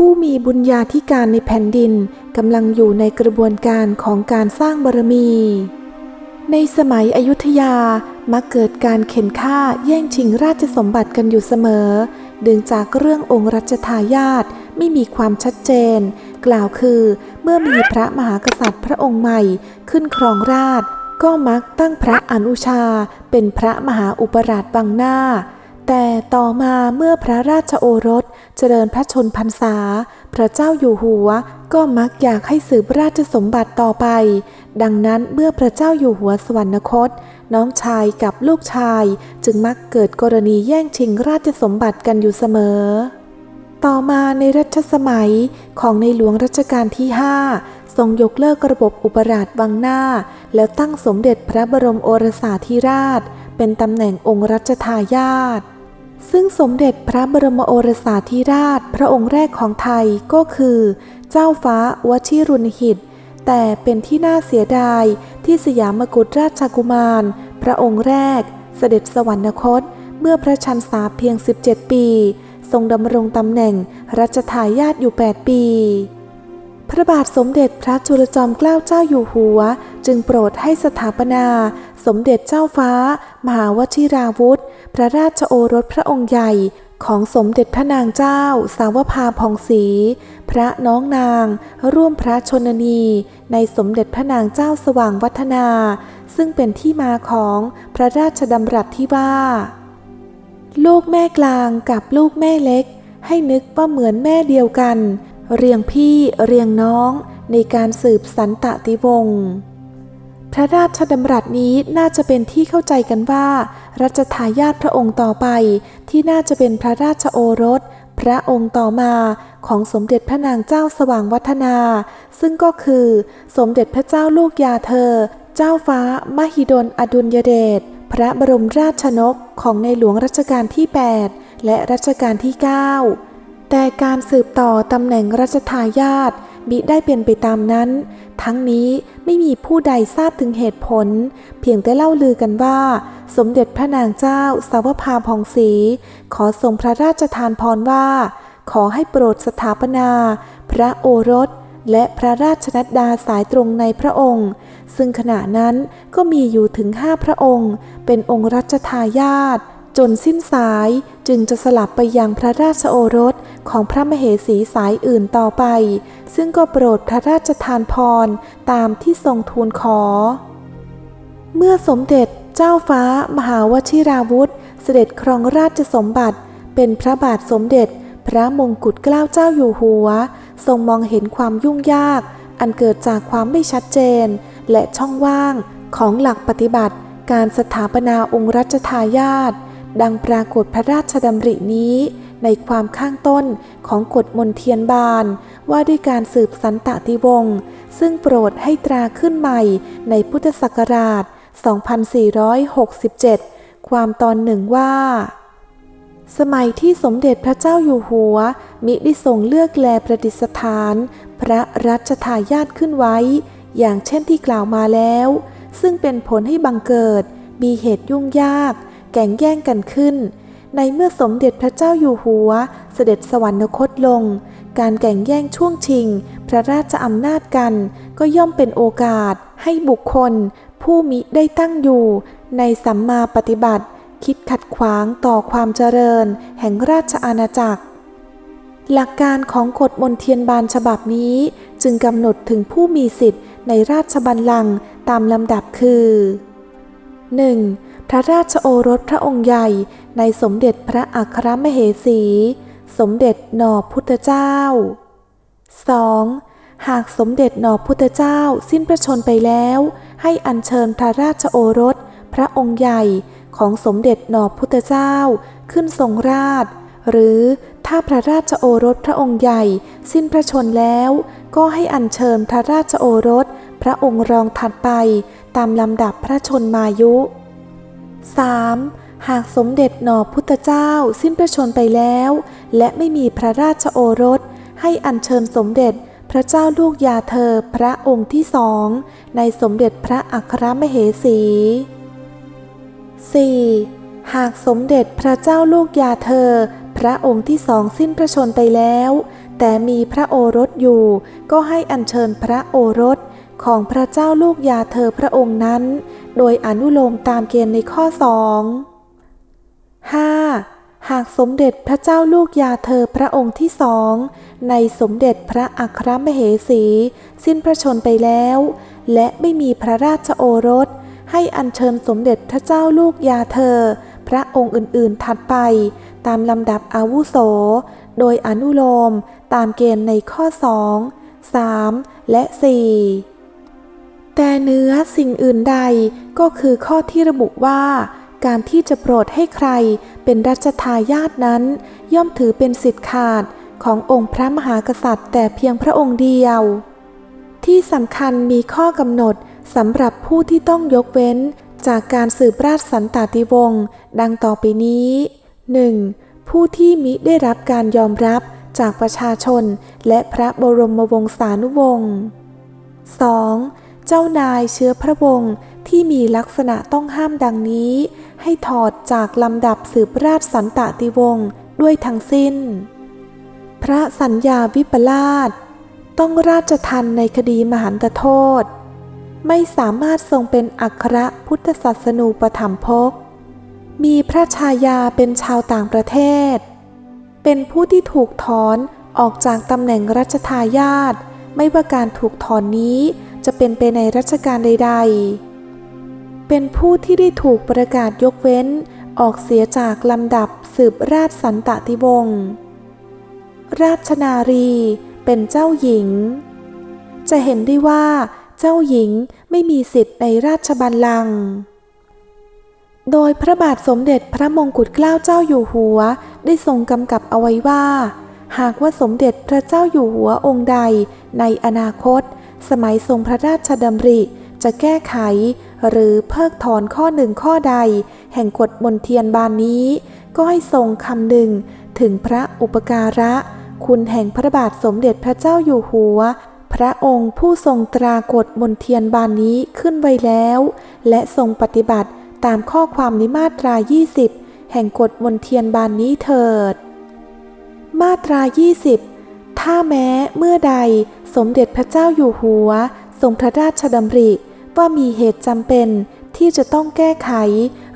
ผู้มีบุญญาธิการในแผ่นดินกำลังอยู่ในกระบวนการของการสร้างบารมี ในสมัยอยุธยามักเกิดการเข็นฆ่าแย่งชิงราชสมบัติกันอยู่เสมอ ดึงจากเรื่ององค์รัชทายาทไม่มีความชัดเจน กล่าวคือเมื่อมีพระมหากษัตริย์พระองค์ใหม่ขึ้นครองราชก็มักตั้งพระอนุชาเป็นพระมหาอุปราชบังหน้า แต่ต่อมาเมื่อพระราชโอรสเจริญพระชนพรรษา พระเจ้าอยู่หัวก็มักอยากให้สืบราชสมบัติต่อไป ดังนั้นเมื่อพระเจ้าอยู่หัวสวรรคต น้องชายกับลูกชายจึงมักเกิดกรณีแย่งชิงราชสมบัติกันอยู่เสมอ ต่อมาในรัชสมัยของในหลวงรัชกาลที่ 5 ทรงยกเลิกระบบอุปราชวังหน้า แล้วตั้งสมเด็จพระบรมโอรสาธิราช เป็นตำแหน่งองค์รัชทายาท ซึ่งสมเด็จพระบรมโอรสาธิราชพระองค์แรกของไทยก็คือ เจ้าฟ้าวชิรุณหิต แต่เป็นที่น่าเสียดายที่สยามกุฎราชกุมาร พระองค์แรก เสด็จสวรรคต เมื่อพระชันษาเพียง 17 ปี ทรงดำรงตำแหน่งรัชทายาทอยู่ 8 ปี พระบาทสมเด็จพระจุลจอมเกล้าเจ้าอยู่หัว จึงโปรดให้สถาปนา สมเด็จเจ้าฟ้า มหาวชิราวุธ พระราชโอรสพระองค์ใหญ่ของสมเด็จพระนางเจ้า สาวภาพองศรีพระน้องนาง ร่วมพระชนนี ในสมเด็จพระนางเจ้าสว่างวัฒนา ซึ่งเป็นที่มาของพระราชดำรัสที่ว่า ลูกแม่กลางกับลูกแม่เล็ก ให้นึกว่าเหมือนแม่เดียวกัน เรียงพี่เรียงน้องในการสืบสันตติวงศ์ พระราชดำรัสนี้น่าจะเป็นที่เข้าใจกันว่า รัชทายาทพระองค์ต่อไป ที่น่าจะเป็นพระราชโอรส พระองค์ต่อมาของสมเด็จพระนางเจ้าสว่างวัฒนา ซึ่งก็คือสมเด็จพระเจ้าลูกยาเธอ เจ้าฟ้ามหิดลอดุลยเดชพระบรมราชนกของในหลวงรัชกาลที่ 8 และรัชกาลที่ 9 แต่การสืบต่อตำแหน่งรัชทายาท มิได้เป็นไปตามนั้น ทั้งนี้ไม่มีผู้ใดทราบถึงเหตุผล เพียงแต่เล่าลือกันว่า สมเด็จพระนางเจ้าสาวภาพองศรีขอทรงพระราชทานพรว่า ขอให้โปรดสถาปนา พระโอรส และพระราชนัดดาสายตรงในพระองค์ ซึ่งขณะนั้นก็มีอยู่ถึงห้าพระองค์ เป็นองค์รัชทายาท จนสิ้นสายจึงจะสลับไปยังพระราชโอรสของพระมเหสีสายอื่นต่อไป ซึ่งก็โปรดพระราชทานพรตามที่ทรงทูลขอ เมื่อสมเด็จเจ้าฟ้ามหาวชิราวุธ เสด็จครองราชสมบัติ เป็นพระบาทสมเด็จ พระมงกุฎเกล้าเจ้าอยู่หัว ทรงมองเห็นความยุ่งยาก อันเกิดจากความไม่ชัดเจน และช่องว่างของหลักปฏิบัติการสถาปนาองค์รัชทายาท ดังปรากฏพระราชดำรินี้ในความข้างต้นของกฎมนเทียนบาน ว่าด้วยการสืบสันตติวงศ์ซึ่งโปรดให้ตราขึ้นใหม่ในพุทธศักราช 2467 ความตอนหนึ่งว่า สมัยที่สมเด็จพระเจ้าอยู่หัว มิได้ทรงเลือกแลประดิษฐาน พระรัชทายาทขึ้นไว้ อย่างเช่นที่กล่าวมาแล้ว ซึ่งเป็นผลให้บังเกิดมีเหตุยุ่งยาก แก่งแย่งกันขึ้น ในเมื่อสมเด็จพระเจ้าอยู่หัว เสด็จสวรรคตลง การแก่งแย่งช่วงชิง พระราชอำนาจกัน ก็ย่อมเป็นโอกาส ให้บุคคล ผู้มิได้ตั้งอยู่ ในสัมมาปฏิบัติ คิดขัดขวางต่อความเจริญ แห่งราชอาณาจักร หลักการของกฎมนเทียนบานฉบับนี้ จึงกำหนดถึงผู้มีสิทธิ์ในราชบัลลังก์ตามลำดับคือ 1. พระราชโอรสพระองค์ใหญ่ในสมเด็จพระอัครมเหสี สมเด็จหนอพุทธเจ้า 2. หากสมเด็จหนอพุทธเจ้าสิ้นพระชนไปแล้ว ให้อัญเชิญพระราชโอรส พระองค์ใหญ่ของสมเด็จหนอพุทธเจ้าขึ้นทรงราช หรือถ้าพระราชโอรสพระองค์ใหญ่สิ้นพระชนแล้ว ก็ให้อัญเชิญพระราชโอรส พระองค์รองถัดไปตามลำดับพระชนมายุ 3. หากสมเด็จหนอพุทธเจ้าสิ้นพระชนไปแล้ว และไม่มีพระราชโอรส ให้อัญเชิญสมเด็จพระเจ้าลูกยาเธอพระองค์ที่สอง ในสมเด็จพระอัครมเหสี 4. หากสมเด็จพระเจ้าลูกยาเธอ พระองค์ที่สองสิ้นพระชนไปแล้ว แต่มีพระโอรสอยู่ ก็ให้อัญเชิญพระโอรสของพระเจ้าลูกยาเธอพระองค์นั้น โดยอนุโลมตามเกณฑ์ในข้อสอง 5. หากสมเด็จพระเจ้าลูกยาเธอพระองค์ที่สอง ในสมเด็จพระอัครมเหสี สิ้นพระชนไปแล้ว และไม่มีพระราชโอรส ให้อัญเชิญสมเด็จพระเจ้าลูกยาเธอ พระองค์อื่นๆถัดไป ตามลำดับอาวุโส โดยอนุโลมตามเกณฑ์ในข้อ 2 3 และ 4 แต่เนื้อสิ่งอื่นใดก็คือข้อที่ระบุว่า การที่จะโปรดให้ใครเป็นรัชทายาทนั้น ย่อมถือเป็นสิทธิขาดขององค์พระมหากษัตริย์ แต่เพียงพระองค์เดียว ที่สำคัญมีข้อกำหนดสำหรับผู้ที่ต้องยกเว้นจากการสืบราชสันตติวงศ์ดังต่อไปนี้ 1. ผู้ที่มิได้รับการยอมรับจากประชาชนและพระบรมวงศานุวงศ์ 2. เจ้านายเชื้อพระวงศ์ที่มีลักษณะต้องห้ามดังนี้ ให้ถอดจากลำดับสืบราชสันตติวงศ์ด้วยทั้งสิ้น พระสัญญาวิปลาสต้องราชทันในคดีมหันตโทษ ไม่สามารถทรงเป็นอัครพุทธศาสนูปถัมภก มีพระชายาเป็นชาวต่างประเทศ เป็นผู้ที่ถูกถอนออกจากตำแหน่งรัชทายาทไม่ว่าการถูกถอนนี้ จะเป็นไปในรัชกาลใด ๆ เป็นผู้ที่ได้ถูกประกาศยกเว้นออกเสียจากลำดับสืบราชสันตติวงศ์ราชนารีเป็นเจ้าหญิง จะเห็นได้ว่าเจ้าหญิงไม่มีสิทธิ์ในราชบัลลังก์โดยพระบาทสมเด็จพระมงกุฎเกล้าเจ้าอยู่หัวได้ทรงกำกับเอาไว้ว่า หากว่าสมเด็จพระเจ้าอยู่หัวองค์ใดในอนาคต สมัยทรงพระราชดำริจะแก้ไข หรือเพิกถอนข้อหนึ่งข้อใด แห่งกฎมนเทียนบานนี้ ก็ให้ทรงคำหนึ่ง ถึงพระอุปการะ คุณแห่งพระบาทสมเด็จพระเจ้าอยู่หัว พระองค์ผู้ทรงตรากฎมนเทียนบานนี้ขึ้นไว้แล้ว และทรงปฏิบัติตามข้อความในมาตรา 20 แห่งกฎมนเทียนบานนี้เถิด มาตรา 20 ถ้าแม้เมื่อใดสมเด็จพระเจ้าอยู่หัวทรงพระราชดำริว่ามีเหตุจำเป็นที่จะต้องแก้ไข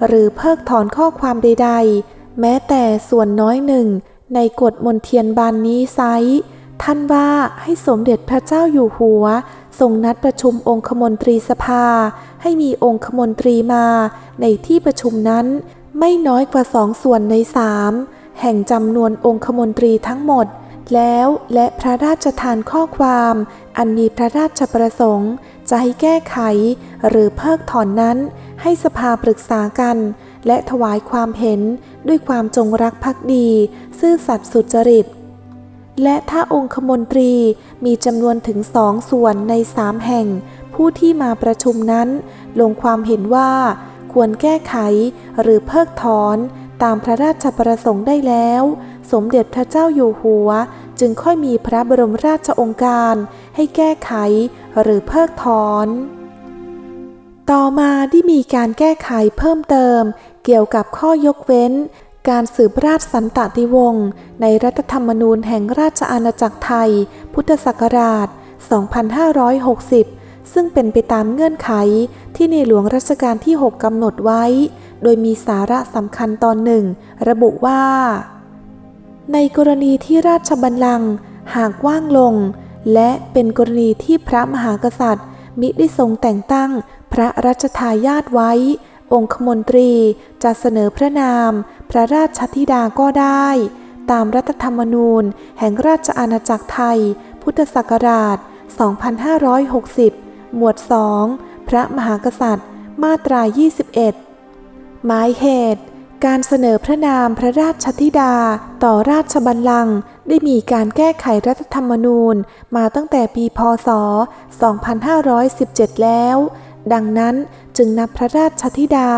หรือเพิกถอนข้อความใด ๆ แม้แต่ส่วนน้อยหนึ่ง ในกฎมนเทียนบานนี้ไซท่านว่าให้สมเด็จพระเจ้าอยู่หัวทรงนัดประชุมองคมนตรีสภา ให้มีองคมนตรีมาในที่ประชุมนั้น ไม่น้อยกว่าสองส่วนในสามแห่งจำนวนองคมนตรีทั้งหมด แล้วและพระราชทานข้อความ อันมีพระราชประสงค์ จะให้แก้ไข หรือเพิกถอนนั้น ให้สภาปรึกษากัน และถวายความเห็นด้วยความจงรักภักดี ซื่อสัตย์สุจริต และถ้าองคมนตรีมีจำนวนถึงสองส่วนในสามแห่ง ผู้ที่มาประชุมนั้น ลงความเห็นว่า ควรแก้ไขหรือเพิกถอนตามพระราชประสงค์ได้แล้ว สมเด็จพระเจ้าอยู่หัว จึงค่อยมีพระบรมราชองค์การให้แก้ไขหรือเพิกถอน ต่อมาได้มีการแก้ไขเพิ่มเติม เกี่ยวกับข้อยกเว้น การสืบราชสันตติวงศ์ในรัฐธรรมนูญแห่งราชอาณาจักรไทย พุทธศักราช 2560ซึ่งเป็นไปตามเงื่อนไขที่ในหลวงรัชกาลที่ 6กำหนดไว้ โดยมีสาระสำคัญตอนหนึ่ง ระบุว่า ในกรณีที่ราชบัลลังก์หากว่างลง และเป็นกรณีที่พระมหากษัตริย์ มิได้ทรงแต่งตั้งพระรัชทายาทไว้ องคมนตรีจะเสนอพระนาม พระราชธิดาก็ได้ ตามรัฐธรรมนูญ แห่งราชอาณาจักรไทย พุทธศักราช 2560 หมวด 2 พระมหากษัตริย์ มาตรา 21 หมายเหตุ การเสนอพระนามพระราชธิดา ต่อราชบัลลังก์ได้มีการแก้ไขรัฐธรรมนูญมาตั้งแต่ปีพศ 2517 แล้ว ดังนั้นจึงนับพระราชธิดา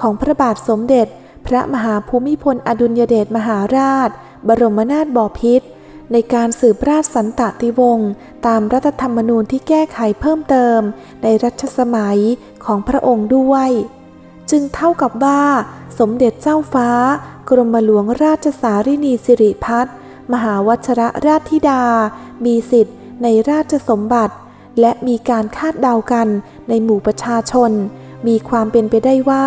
ของพระบาทสมเด็จ พระมหาภูมิพลอดุลยเดชมหาราช บรมนาถบพิตรในการสืบราชสันตติวงศ์ตามรัฐธรรมนูญที่แก้ไขเพิ่มเติม ในรัชสมัยของพระองค์ด้วย จึงเท่ากับว่า สมเด็จเจ้าฟ้า กรมหลวงราชสารินีสิริพัฒน์มหาวัชระราชธิดา มีสิทธิ์ในราชสมบัติ และมีการคาดเดากันในหมู่ประชาชน มีความเป็นไปได้ว่า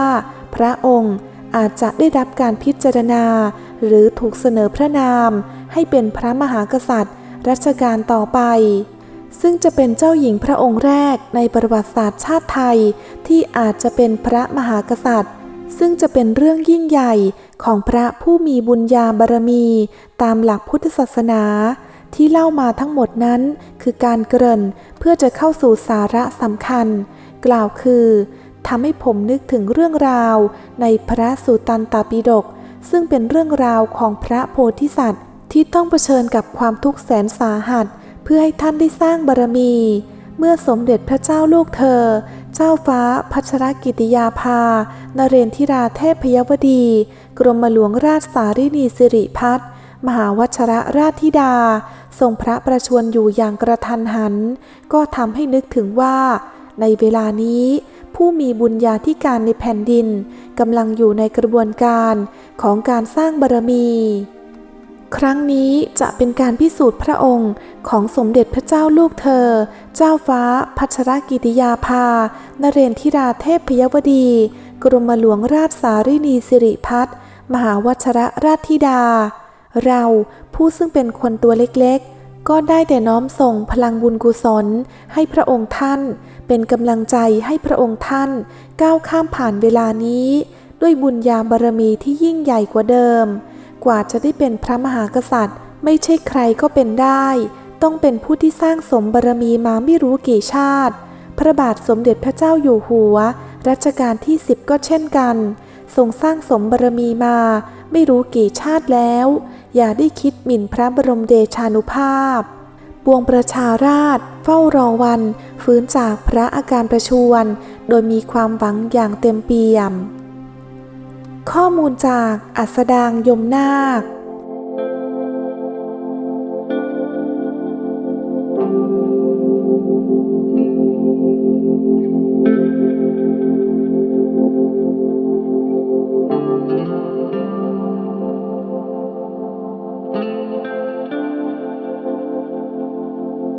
พระองค์อาจจะได้รับการพิจารณา หรือถูกเสนอพระนาม ให้เป็นพระมหากษัตริย์ รัชกาลต่อไป ซึ่งจะเป็นเจ้าหญิงพระองค์แรกในประวัติศาสตร์ชาติไทย ที่อาจจะเป็นพระมหากษัตริย์ ซึ่งจะเป็นเรื่องยิ่งใหญ่ของพระผู้มีบุญญาบารมี ตามหลักพุทธศาสนา ที่เล่ามาทั้งหมดนั้น คือการเกริ่นเพื่อจะเข้าสู่สาระสำคัญ กล่าวคือทำให้ผมนึกถึงเรื่องราว ในพระสุตันตปิฎกซึ่งเป็นเรื่องราวของพระโพธิสัตว์ ที่ต้องเผชิญกับความทุกข์แสนสาหัส พื่อให้ท่านได้สร้างบารมี เมื่อสมเด็จพระเจ้าลูกเธอ เจ้าฟ้าพัชรกิติยาภา นเรนทิราเทพยวดี กรมหลวงราชสารินีสิริพัฒน์มหาวัชระราชธิดา ทรงพระประชวรอยู่อย่างกระทันหัน ก็ทำให้นึกถึงว่า ในเวลานี้ ผู้มีบุญญาธิการในแผ่นดินกำลังอยู่ในกระบวนการของการสร้างบารมี ครั้งนี้จะเป็นการพิสูจน์พระองค์ของสมเด็จพระเจ้าลูกเธอ เจ้าฟ้าพัชรกิติยาภา นเรนทิราเทพพยวดี กรมหลวงราชสารินีสิริพัฒน์มหาวัชรราชธิดา เราผู้ซึ่งเป็นคนตัวเล็กๆ ก็ได้แต่น้อมส่งพลังบุญกุศลให้พระองค์ท่าน เป็นกำลังใจให้พระองค์ท่าน ก้าวข้ามผ่านเวลานี้ ด้วยบุญญาบารมีที่ยิ่งใหญ่กว่าเดิม กว่าจะได้เป็นพระมหากษัตริย์ ไม่ใช่ใครก็เป็นได้ ต้องเป็นผู้ที่สร้างสมบารมีมาไม่รู้กี่ชาติ พระบาทสมเด็จพระเจ้าอยู่หัว รัชกาลที่สิบก็เช่นกัน ทรงสร้างสมบารมีมา ไม่รู้กี่ชาติแล้ว อย่าได้คิดหมิ่นพระบรมเดชานุภาพปวงประชาราชเฝ้ารอวัน ฟื้นจากพระอาการประชวรโดยมีความหวังอย่างเต็มเปี่ยม ข้อมูลจากอัสดางยมนาค